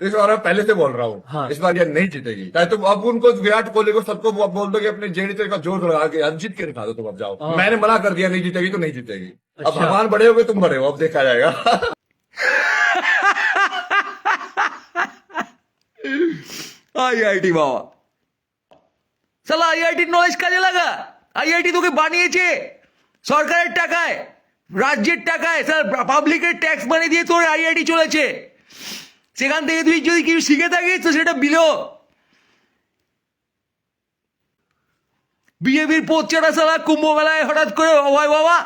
देखो और मैं पहले से बोल रहा हूँ हाँ। इस बार ये नहीं जीतेगी चाहे तुम अब उनको विराट कोहली को सबको अब बोल दो कि अपने जेडी का जोर लगा के अब जीत के दिखा दो तुम अब जाओ हाँ। मैंने मना कर दिया नहीं जीतेगी तो नहीं जीतेगी अब अच्छा। भगवान बड़े हो गए तुम बड़े हो अब देखा जाएगा আইআইটি বাবা সালা আইআইটির নলেজ কাজে লাগা আইআইটি তোকে বানিয়েছে সরকারের টাকায় রাজ্যের টাকায় স্যার পাবলিকের ট্যাক্স বানিয়ে দিয়ে তোর আইআইটি চলেছে সেখান থেকে তুই যদি কিছু শিখে থাকিস, তো সেটা বিলো। বিজেপির পোচ্চাটা সালা কুম্ভ মেলায় হঠাৎ করে অভয় বাবা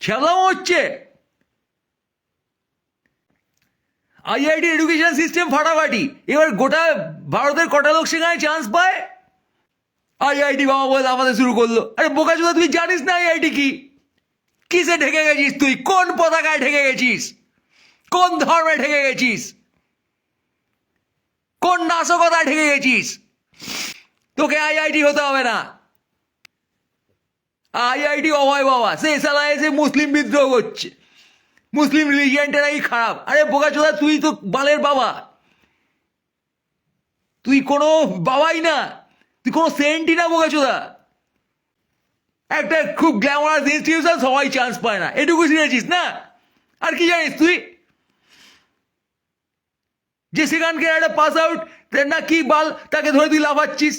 খেলাও হচ্ছে। আইআইটি এডুকেশন সিস্টেম ফাটাফাটি। এবার গোটা ভারতের কটা লোক সেখানে চান্স পায়? আইআইটি বাবা বলে আমাদের শুরু করল। আরে বোকা চোদা তুই জানিস না আইআইটি কি? কিসে ঢেকে গেছিস তুই? কোন পতাকায় ঢেকে গেছিস? কোন ধর্মে ঢেকে গেছিস? কোন নাশকতায় ঢেকে গেছিস? তোকে আইআইটি হতে হবে না। আইআইটি অভয় বাবা, সে সালা এসে মুসলিম বিদ্রোহ করছে। মুসলিম রিলিজিয়ানটা নাকি খারাপ। আরে বোকা চোদা, তুই তো বালের বাবা। তুই কোনো বাবাই না। তুই কোনো সেন্টই না বোকা চোদা। একটা খুব গ্ল্যামারাস ইনস্টিটিউশন সবাই চান্স পায় না। এটুকু শিখেছিস না? আর কি জানিস তুই? যে সেখানকার একটা পাস আউট না কি বাল তাকে ধরে তুই লাফাচ্ছিস।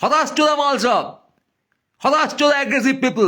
হতাশ চোদা মাল সব। হতাশ চোদা অ্যাগ্রেসিভ পিপল